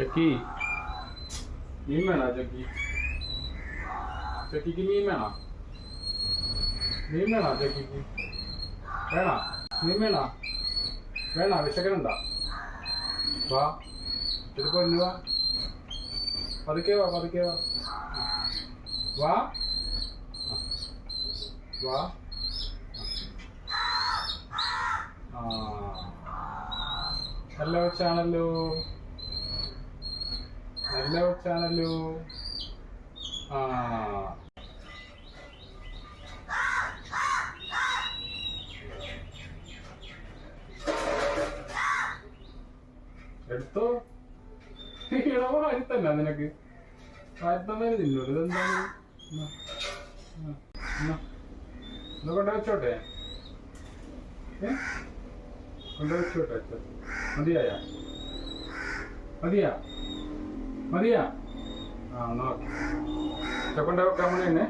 ചക്കി മീൻ വേണോ ചക്കി ചക്കിക്ക് മീൻ വേണോ മീൻ വേണോ ചക്കിക്ക് വേണോ മീൻ വേണോ വേണോ വിശക്കനുണ്ടോ വാ. ഇത് പൊന്നു വാ. പതുക്കെ വാ പതുക്കെ വാ. വാ. വാ. ആ. നല്ല വെച്ചാണല്ലോ. നല്ല വെച്ചാണല്ലോ ആ. എടുത്തോ? ഇളവ വാരിത്തല്ല നിനക്ക്. വാരിത്തന്നേന് തിന്നോട് ഇതെന്താണ്? കൊണ്ട് വെച്ചോട്ടെ? കൊണ്ട വെച്ചോട്ടെ മതിയായ? മതിയാ? മതിയാ? ആ എന്നാ ചെപ്പന്റെ കമ്പനി തന്നെ.